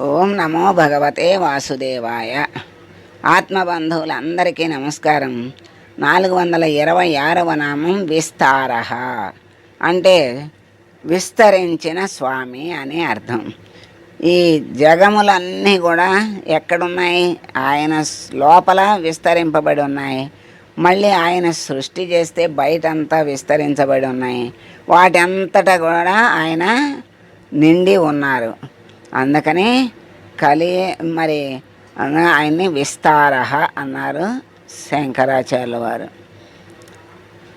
ఓం నమో భగవతే వాసుదేవాయ. ఆత్మబంధువులందరికీ నమస్కారం. నాలుగు వందల ఇరవై ఆరవ నామం విస్తార అంటే విస్తరించిన స్వామి అని అర్థం. ఈ జగములన్నీ కూడా ఎక్కడున్నాయి? ఆయన లోపల విస్తరింపబడి ఉన్నాయి. మళ్ళీ ఆయన సృష్టి చేస్తే బయటంతా విస్తరించబడి ఉన్నాయి. వాటంతటా కూడా ఆయన నిండి ఉన్నారు. అందుకని కలి మరి ఆయన్ని విస్తార అన్నారు శంకరాచార్యుల వారు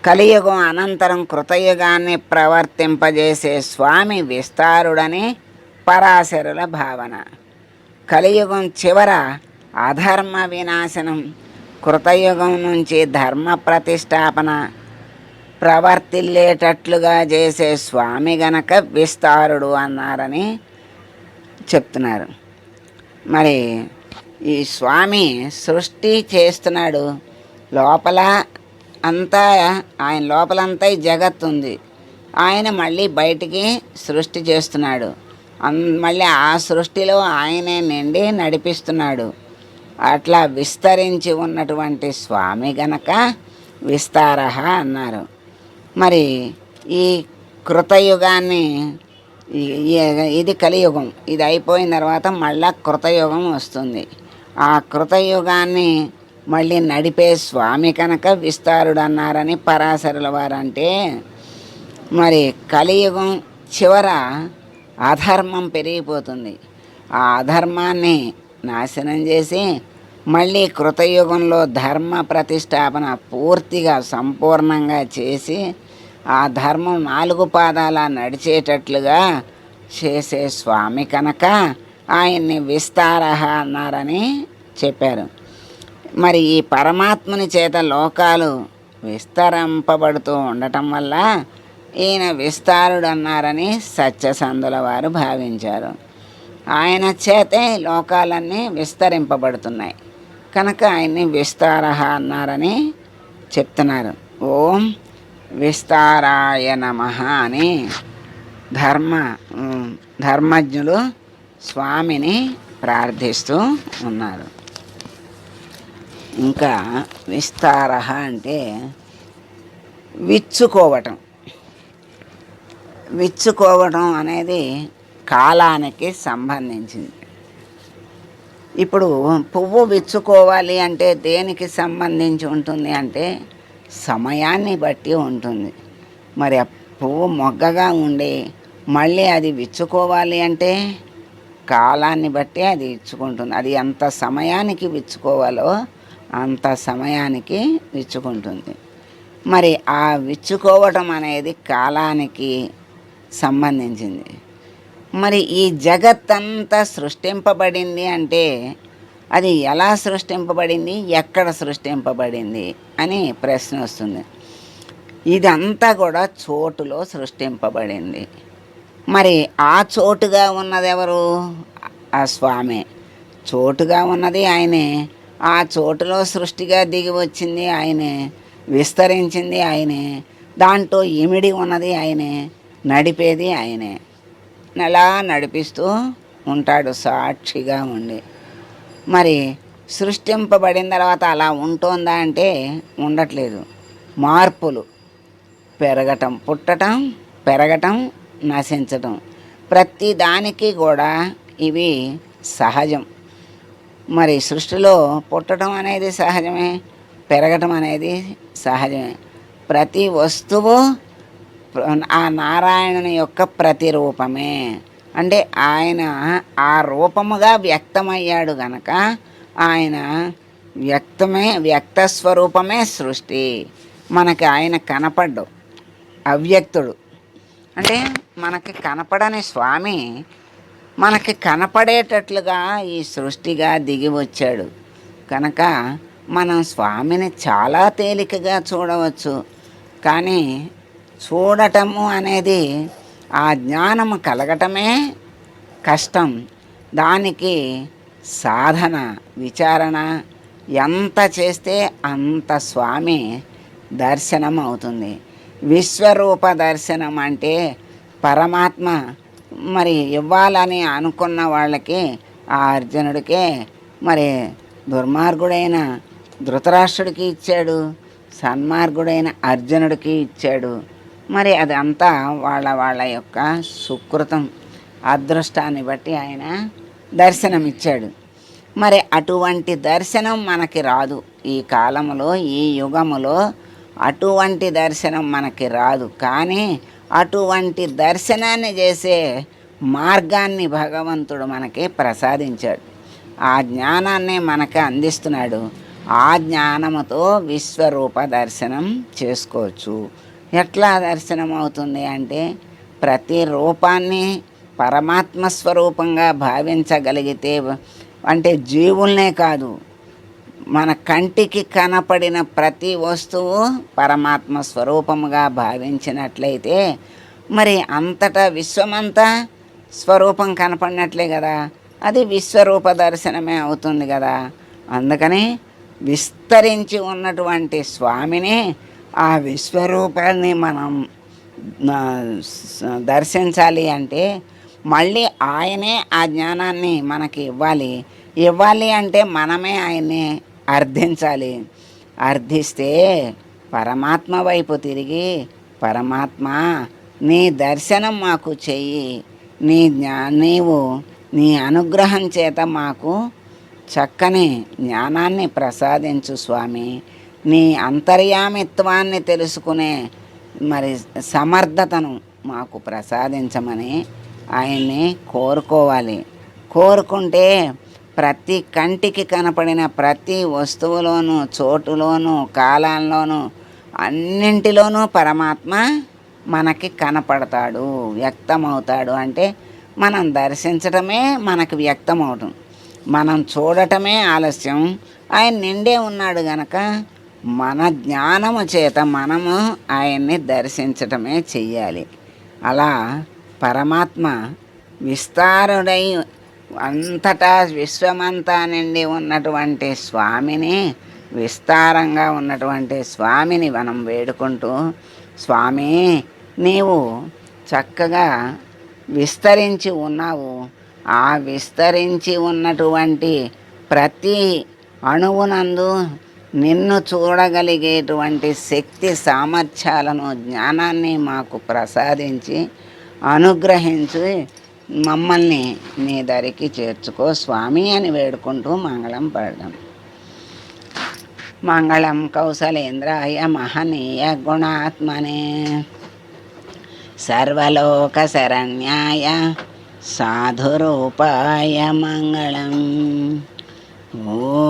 కలియుగం అనంతరం కృతయుగాన్ని ప్రవర్తింపజేసే స్వామి విస్తారుడని పరాశరుల భావన. కలియుగం చివర అధర్మ వినాశనం కృతయుగం నుంచి ధర్మ ప్రతిష్టాపన ప్రవర్తిల్లేటట్లుగా చేసే స్వామి గనక విస్తారుడు అన్నారని చెప్తున్నారు. మరి ఈ స్వామి సృష్టి చేస్తున్నాడు. లోపల అంతా ఆయన లోపలంతా ఈ జగత్ ఉంది. ఆయన మళ్ళీ బయటికి సృష్టి చేస్తున్నాడు. అన్ మళ్ళీ ఆ సృష్టిలో ఆయనే నిండి నడిపిస్తున్నాడు. అట్లా విస్తరించి ఉన్నటువంటి స్వామి గనక విస్తారహ అన్నారు. మరి ఈ కృతయుగాన్ని ఇది కలియుగం. ఇది అయిపోయిన తర్వాత మళ్ళా కృతయుగం వస్తుంది. ఆ కృతయుగాన్ని మళ్ళీ నడిపే స్వామి కనుక విస్తారుడు అన్నారని పరాశరుల వారు అంటే మరి కలియుగం చివర అధర్మం పెరిగిపోతుంది. ఆ అధర్మాన్ని నాశనం చేసి మళ్ళీ కృతయుగంలో ధర్మ ప్రతిష్టాపన పూర్తిగా సంపూర్ణంగా చేసి ఆ ధర్మం నాలుగు పాదాల నడిచేటట్లుగా చేసే స్వామి కనుక ఆయన్ని విస్తార అన్నారని చెప్పారు. మరి ఈ పరమాత్ముని చేత లోకాలు విస్తరింపబడుతూ ఉండటం వల్ల ఈయన విస్తారుడు అన్నారని సత్యసంధుల వారు భావించారు. ఆయన చేతే లోకాలన్నీ విస్తరింపబడుతున్నాయి. కనుక ఆయన్ని విస్తార అన్నారని చెప్తున్నారు. ఓం విస్తారాయ నమ అని ధర్మ ధర్మజ్ఞులు స్వామిని ప్రార్థిస్తూ ఉన్నారు. ఇంకా విస్తార అంటే విచ్చుకోవటం. విచ్చుకోవటం అనేది కాలానికి సంబంధించింది. ఇప్పుడు పువ్వు విచ్చుకోవాలి అంటే దేనికి సంబంధించి ఉంటుంది అంటే సమయాన్ని బట్టి ఉంటుంది. మరి పువ్వు మొగ్గగా ఉండి మళ్ళీ అది విచ్చుకోవాలి అంటే కాలాన్ని బట్టి అది ఇచ్చుకుంటుంది. అది ఎంత సమయానికి విచ్చుకోవాలో అంత సమయానికి విచ్చుకుంటుంది. మరి ఆ విచ్చుకోవటం అనేది కాలానికి సంబంధించింది. మరి ఈ జగత్తంతా సృష్టింపబడింది అంటే అది ఎలా సృష్టింపబడింది ఎక్కడ సృష్టింపబడింది అని ప్రశ్న వస్తుంది. ఇదంతా కూడా చోటులో సృష్టింపబడింది. మరి ఆ చోటుగా ఉన్నది ఎవరు? ఆ స్వామి. చోటుగా ఉన్నది ఆయనే. ఆ చోటులో సృష్టిగా దిగి వచ్చింది ఆయనే. విస్తరించింది ఆయనే. దాంట్లో ఇమిడి ఉన్నది ఆయనే. నడిపేది ఆయనే. అలా నడిపిస్తూ ఉంటాడు సాక్షిగా ఉండి. మరి సృష్టింపబడిన తర్వాత అలా ఉంటుందా అంటే ఉండట్లేదు. మార్పులు పెరగటం పుట్టటం పెరగటం నశించటం. ప్రతి దానికి కూడా ఇవి సహజం. మరి సృష్టిలో పుట్టడం అనేది సహజమే పెరగటం అనేది సహజమే. ప్రతి వస్తువు ఆ నారాయణుని యొక్క ప్రతిరూపమే. అంటే ఆయన ఆ రూపముగా వ్యక్తమయ్యాడు గనక ఆయన వ్యక్తమే వ్యక్త స్వరూపమే సృష్టి. మనకి ఆయన కనపడ్డు అవ్యక్తుడు. అంటే మనకి కనపడని స్వామి మనకి కనపడేటట్లుగా ఈ సృష్టిగా దిగి వచ్చాడు. కనుక మనం స్వామిని చాలా తేలికగా చూడవచ్చు. కానీ చూడటము అనేది ఆ జ్ఞానము కలగటమే కష్టం. దానికి సాధన విచారణ ఎంత చేస్తే అంత స్వామి దర్శనం అవుతుంది విశ్వరూప దర్శనం అంటే పరమాత్మ. మరి ఇవ్వాలని అనుకున్న వాళ్ళకి ఆ అర్జునుడికే మరి దుర్మార్గుడైన ధృతరాష్ట్రుడికి ఇచ్చాడు సన్మార్గుడైన అర్జునుడికి ఇచ్చాడు. మరి అదంతా వాళ్ళ వాళ్ళ యొక్క సుకృతం అదృష్టాన్ని బట్టి ఆయన దర్శనమిచ్చాడు. మరి అటువంటి దర్శనం మనకి రాదు. ఈ కాలంలో ఈ యుగములో అటువంటి దర్శనం మనకి రాదు. కానీ అటువంటి దర్శనాన్ని చేసే మార్గాన్ని భగవంతుడు మనకి ప్రసాదించాడు. ఆ జ్ఞానాన్ని మనకి అందిస్తున్నాడు. ఆ జ్ఞానముతో విశ్వరూప దర్శనం చేసుకోవచ్చు. ఎట్లా దర్శనం అవుతుంది అంటే ప్రతి రూపాన్ని పరమాత్మ స్వరూపంగా భావించగలిగితే అంటే జీవుల్నే కాదు మన కంటికి కనపడిన ప్రతి వస్తువు పరమాత్మ స్వరూపముగా భావించినట్లయితే మరి అంతటా విశ్వమంతా స్వరూపం కనపడినట్లే కదా అది విశ్వరూప దర్శనమే అవుతుంది కదా. అందుకని విస్తరించి ఉన్నటువంటి స్వామిని ఆ విశ్వరూపాన్ని మనం దర్శించాలి అంటే మళ్ళీ ఆయనే ఆ జ్ఞానాన్ని మనకి ఇవ్వాలి. ఇవ్వాలి అంటే మనమే ఆయన్ని అర్థించాలి. అర్థిస్తే పరమాత్మ వైపు తిరిగి పరమాత్మ నీ దర్శనం మాకు చెయ్యి. నీ జ్ఞా నీవు నీ అనుగ్రహం చేత మాకు చక్కని జ్ఞానాన్ని ప్రసాదించు స్వామి. నీ అంతర్యామిత్వాన్ని తెలుసుకునే మరి సమర్థతను మాకు ప్రసాదించమని ఆయన్ని కోరుకోవాలి. కోరుకుంటే ప్రతి కంటికి కనపడిన ప్రతి వస్తువులోనూ చోటులోనూ కాలంలోనూ అన్నింటిలోనూ పరమాత్మ మనకి కనపడతాడు వ్యక్తమవుతాడు. అంటే మనం దర్శించటమే మనకు వ్యక్తమవుతుంది. మనం చూడటమే ఆలస్యం. ఆయన నిండే ఉన్నాడు గనక మన జ్ఞానము చేత మనము ఆయన్ని దర్శించటమే చెయ్యాలి. అలా పరమాత్మ విస్తారుడై అంతటా విశ్వమంతా నిండి ఉన్నటువంటి స్వామిని విస్తారంగా ఉన్నటువంటి స్వామిని మనం వేడుకుంటూ స్వామి నీవు చక్కగా విస్తరించి ఉన్నావు. ఆ విస్తరించి ఉన్నటువంటి ప్రతి అణువునందు నిన్ను చూడగలిగేటువంటి శక్తి సామర్థ్యాలను జ్ఞానాన్ని మాకు ప్రసాదించి అనుగ్రహించి మమ్మల్ని నీ దరికి చేర్చుకో స్వామి అని వేడుకుంటూ మంగళం పడదాం. మంగళం కౌశలేంద్రాయ మహనీయ గుణాత్మనే. సర్వలోక శరణ్యాయ సాధురూపాయ మంగళం. ఓ.